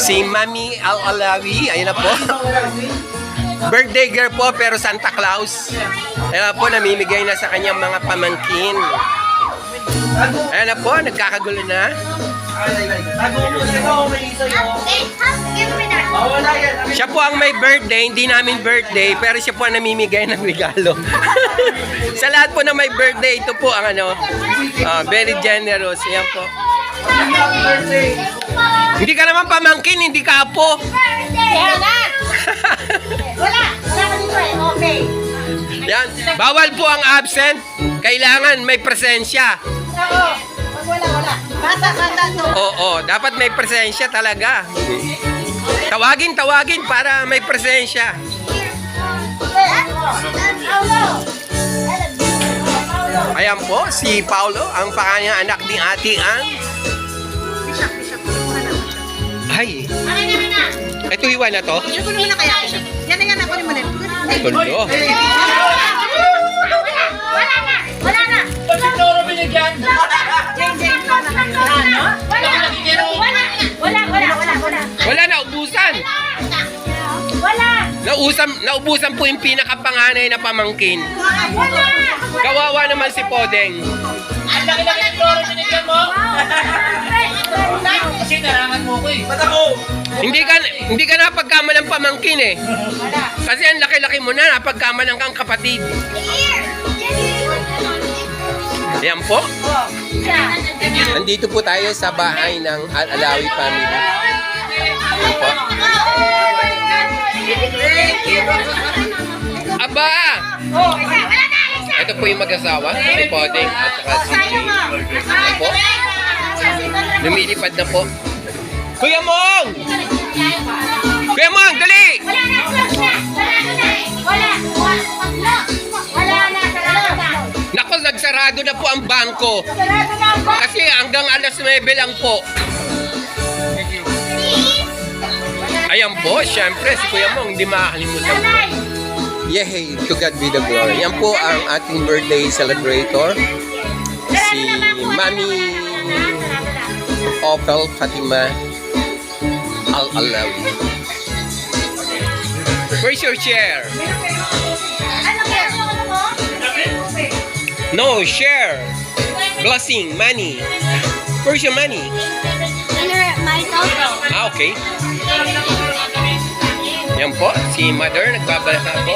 Si Mami Al-Alawi, ayun na po. Birthday girl po pero Santa Claus. Ayun po, namimigay na sa kanyang mga pamangkin. Ayun na po, nagkakagulo na. Siya po ang may birthday, hindi namin birthday, pero siya po ang namimigay ng regalo. sa lahat po na may birthday, ito po ang ano, ah, very generous. Yan po. Hindi ka naman pamangkin, hindi ka apo. Kaya na! Wala! Wala ka dito eh. Okay. Yan, bawal po ang absent. Kailangan may presensya. Oo. Pag wala, wala. Bata, bata to. Oo, dapat may presensya talaga. Tawagin, tawagin para may presensya. Ayan po, si Paulo, ang pangalang anak ni Ate Ann. Ay, Akin na na! ito iwan na to. Inupuno na kaya siya. Yan na yan, ako ni Manin. Tulo. Wala! Na! Wala na! Bakit Toro binigyan? Jane, Jane, wala na. Wala! Wala! Wala! Wala! Wala! Wala! Wala na, ubusan. Wala! Nausan, naubusan po yung pinakapanganay na pamangkin. Wala! Kawawa naman si Podeng. Ang laki-laki ng Toro narangan mo ko eh. Ba't ako? Hindi ka hindi ka napagkamalang pamangkin eh. Kasi ang laki-laki mo na, napagkamalang kang kapatid. Ayan po. Nandito po tayo sa bahay ng Al-Alawi family. Ayan po. Aba! Ito po yung mag-asawa, si Podeng at saka si Ayan po. Lumilipad na po. Kuya Mong! Kuya Mong, dali! Wala na! Wala na! Wala! Wala na! Sarado na! Nako, nagsarado na po ang bangko. Sarado na ang box! Kasi hanggang alas 9 lang po. Ayan po, syempre, si Kuya Mong, hindi makakalimutan po. Yay, to God be the glory. Yan po ang ating birthday celebrator. Si Mami Opel Fatima Al-Alawi. Where's your chair? No, share. Blessing, money. Where's your money? My cellphone. Ah, okay. Yan po, si Mother nagbabalaka po.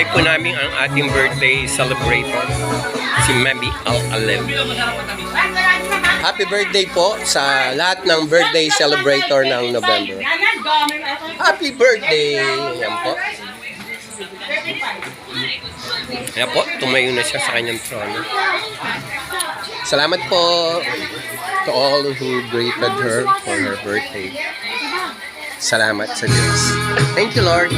Hinihintay po namin ang ating birthday celebrator, si Mami Al-Alev. Happy birthday po sa lahat ng birthday celebrator ng November. Happy birthday! Yan po. Yan po, tumayo na siya sa kanyang trono. Salamat po to all who greeted her for her birthday. Salamat sa Diyos. Thank you, Lord.